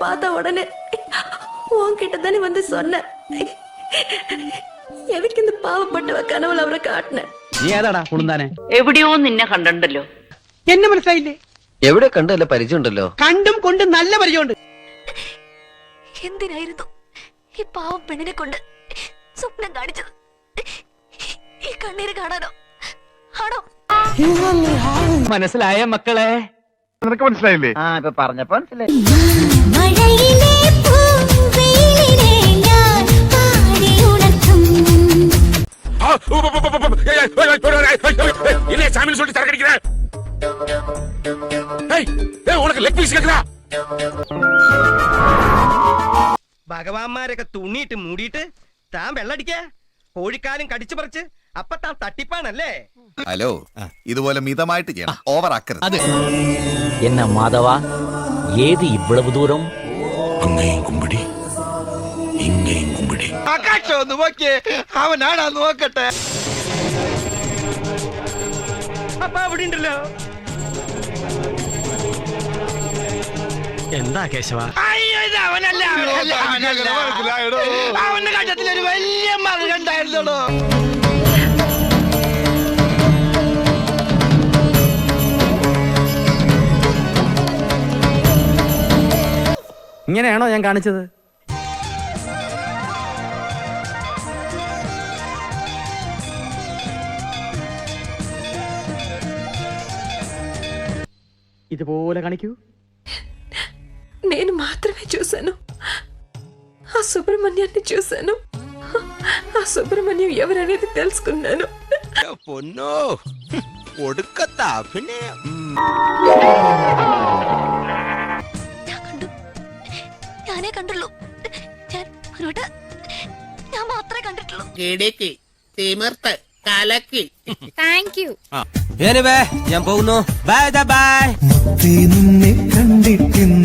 அவரை பார்த்த உடனே உன்கிட்ட தானே வந்து சொன்னேன் எதுக்கு இந்த பாவப்பட்டவ கனவுல அவரை காட்டினேன் നീ ഏതാടാ കുളുന്താനെ എവിടെയോ നിന്നെ കണ്ടിട്ടുണ്ടല്ലോ എന്നെ മനസ്സിലായില്ലേ എവിടെ കണ്ടല്ല പരിചയമുണ്ടല്ലോ കണ്ടും കൊണ്ട് നല്ല പരിചയമുണ്ട് എന്തിനായിരുന്നു ഈ പാവം പെണ്ണിനെ കൊണ്ട് സ്വപ്നം കാണിച്ചത് ഈ കണ്ണീര് കാണാനോ ആണോ മനസ്സിലായ മക്കളെ നിനക്ക് മനസ്സിലായില്ലേ ആ ഇപ്പൊ പറഞ്ഞപ്പോ മനസ്സിലായി മഴയിലെ പൂവെയിലിനെ ഞാൻ പാടിയുണർത്തും என்ன சாமி சொல்லிட்டு சரக்கடிக்கிற ஏய் ஏய் உனக்கு லெக் பீஸ் கேக்குதா ഭഗവാന്മാരൊക്കെ തുണിയിട്ട് മൂടിയിട്ട് താൻ വെള്ളടിക്ക കോഴിക്കാലും കടിച്ചു പറിച്ച് അപ്പൊ തട്ടിപ്പാണല്ലേ? ഹലോ ഇതുപോലെ മിതമായിട്ട് ചെയ്യണം. ഓവർ ആക്കരുത്. എന്നാ മാധവ ഏത് ഇവ്വളവ് ദൂരം? അങ്ങയും കുമ്പിടി ഇങ്ങയും കുമ്പിടി. ആകാശം ഒന്ന് നോക്കിയേ അവനാടാ നോക്കട്ടെ. അപ്പൊ അവിടെ ഉണ്ടല്ലോ. എന്താ കേശവ? അയ്യോ ഇത് അവനല്ല അവനല്ല അവനല്ല. അവന്റെ കണ്ടത്തിലൊരു വലിയ മറുകണ്ടായിരുന്നോ ഇങ്ങനെയാണോ ഞാൻ കാണിച്ചത് ഇതുപോലെ കാണിക്കൂ నేను మాత్రమే చూశాను ఆ సుబ్రహ్మణ్యాన్ని చూశాను ఆ సుబ్రహ్మణ్యం ఎవరనేది తెలుసుకున్నాను പൊന്നോ ഒടുക്കത്താ പിന്നെ ഞാനേ കണ്ടുള്ളൂ. ഞാൻ ഒരുവട്ട ഞാൻ മാത്രമേ കണ്ടിട്ടുള്ളൂ. താങ്ക് യു ഞാൻ പോകുന്നു. ബൈ ബൈ നിന്നെ കണ്ടിട്ടിന്ന്